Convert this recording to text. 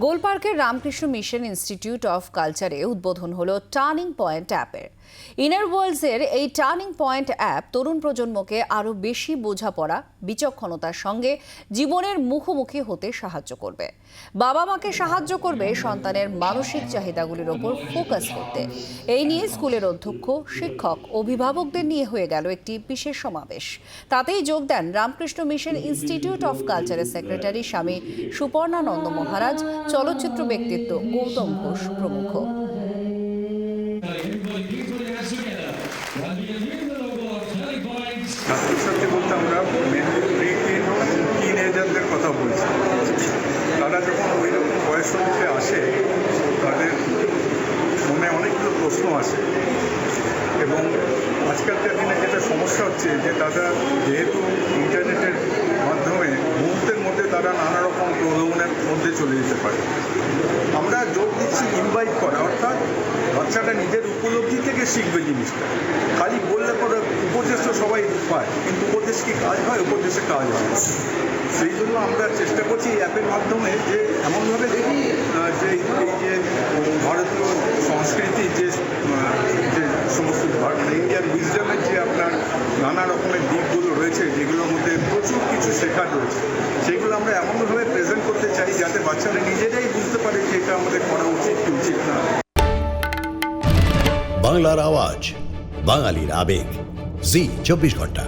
গোলপার্কের Ramakrishna mission institute of কালচারে উদ্বোধন হলো টার্নিং পয়েন্ট অ্যাপের। ইনার ওয়ার্ল্ডসের এই টার্নিং পয়েন্ট অ্যাপ তরুণ প্রজন্মকে আরও বেশি বোঝাপড়া, বিচক্ষণতার সঙ্গে জীবনের মুখোমুখি হতে সাহায্য করবে। বাবা মাকে সাহায্য করবে সন্তানের মানসিক চাহিদাগুলির ওপর ফোকাস করতে। এই নিয়ে স্কুলের অধ্যক্ষ, শিক্ষক, অভিভাবকদের নিয়ে হয়ে গেল একটি বিশেষ সমাবেশ। তাতেই যোগ দেন রামকৃষ্ণ মিশন ইনস্টিটিউট অফ কালচারের সেক্রেটারি স্বামী সুপর্ণানন্দ মহারাজ চলচ্চিত্র ব্যক্তিত্ব গৌতম ঘোষ প্রমুখ। ছাত্রছাত্রী বলতে আমরা টিনেজারদের কথা বলছি। তারা যখন ওই রকম বয়সের মধ্যে আসে, তাদের মনে অনেকগুলো প্রশ্ন আসে। এবং আজকালকার দিনে যেটা সমস্যা হচ্ছে যে তারা যেহেতু ইন্টারনেটের মাধ্যমে মুহূর্তের মধ্যে তারা নানা রকম প্রলোভনের যেতে পারে। আমরা জোর দিচ্ছি ইনভাইট করা, অর্থাৎ বাচ্চাটা নিজের উপলব্ধি থেকে শিখবে জিনিসটা। খালি বললে পরে উপদেশ তো সবাই পায়, কিন্তু উপদেশ কি কাজ হয়? উপদেশে কাজ হয় সেই জন্য আমরা চেষ্টা করছি অ্যাপের মাধ্যমে যে এমনভাবে দেখি এমনভাবে প্রেজেন্ট করতে চাই যাতে বাচ্চারা নিজেরাই বুঝতে পারে যে এটা আমাদের করা উচিত কি উচিত না। বাংলার আওয়াজ, বাঙালির আবেগ। জি, চব্বিশ ঘণ্টা।